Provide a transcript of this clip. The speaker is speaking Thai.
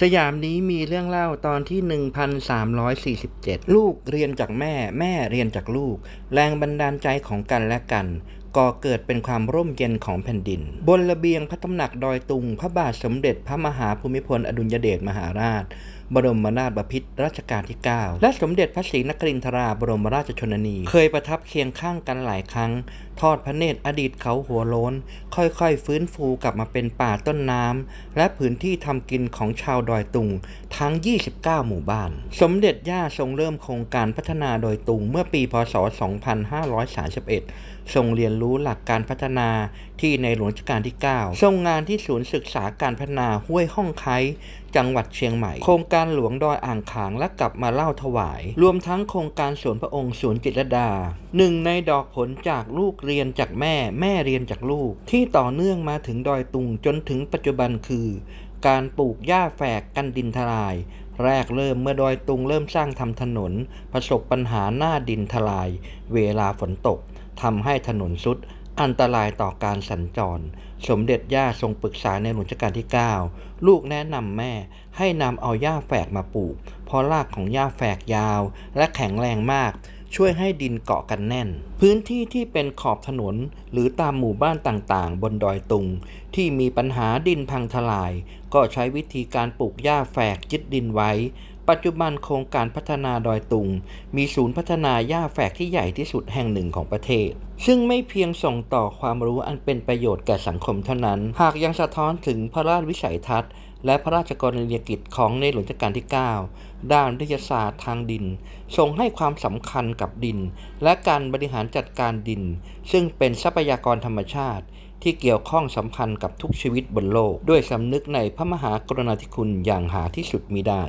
สยามนี้มีเรื่องเล่าตอนที่ 1347 ลูกเรียนจากแม่ แม่เรียนจากลูก แรงบันดาลใจของกันและกันก่อเกิดเป็นความร่มเย็นของแผ่นดิน บนระเบียงพระตำหนักดอยตุง พระบาทสมเด็จพระมหาภูมิพลอดุลยเดชมหาราชบรมนาถบพิตรรัชกาลที่ 9 และสมเด็จพระศรีนครินทราบรมราชชนนี เคยประทับเคียงข้างกันหลายครั้ง ทอดพระเนตรอดีตเขาหัวโล้น ค่อยๆ ฟื้นฟูกลับมาเป็นป่าต้นน้ำ และพื้นที่ทำกินของชาวดอยตุงทั้ง 29 หมู่บ้าน สมเด็จย่าทรงเริ่มโครงการพัฒนาดอยตุงเมื่อปีพศ 2531 ทรงเรียนรู้หลักการพัฒนาที่ในหลวงรัชกาลที่ 9 ทรงงานที่ศูนย์ศึกษาการพัฒนาห้วยห้องไค จังหวัดเชียงใหม่ โครงการหลวงดอยอ่างขางและกลับมาเล่าถวาย รวมทั้งโครงการสวนพระองค์สวนจิตรดา หนึ่งในดอกผลจากลูกเรียนจากแม่แม่เรียนจากลูก ที่ต่อเนื่องมาถึงดอยตุงจนถึงปัจจุบันคือ การปลูกหญ้าแฝกกันดินทลาย แรกเริ่มเมื่อดอยตุงเริ่มสร้างทำถนน ประสบปัญหาหน้าดินทลาย เวลาฝนตกทำให้ถนนสุด อันตรายต่อการสัญจร สมเด็จย่าทรงปรึกษาในหลวงรัชกาลที่ 9 ลูกแนะนำแม่ให้นำเอาหญ้าแฝกมาปลูก เพราะรากของหญ้าแฝกยาว และแข็งแรงมาก ช่วยให้ดินเกาะกันแน่น พื้นที่ที่เป็นขอบถนนหรือตามหมู่บ้านต่างๆ บนดอยตุง ที่มีปัญหาดินพังทลาย ก็ใช้วิธีการปลูกหญ้าแฝกยึดดินไว้ ปัจจุบันโครงการพัฒนาดอยตุง มีศูนย์พัฒนาหญ้าแฝกที่ใหญ่ที่สุดแห่งหนึ่งของประเทศ ซึ่งไม่เพียงส่งต่อความรู้อันเป็นประโยชน์แก่สังคมเท่านั้น หากยังสะท้อนถึงพระราชวิสัยทัศน์ และพระราชกรณียกิจของในหลวงรัชกาลที่ 9 ด้านวิทยาศาสตร์ทางดินทรงให้ความสำคัญกับดิน และการบริหารจัดการดิน ซึ่งเป็นทรัพยากรธรรมชาติที่เกี่ยวข้องสัมพันธ์กับทุกชีวิตบนโลก ด้วยสำนึกในพระมหากรุณาธิคุณอย่างหาที่สุดมิได้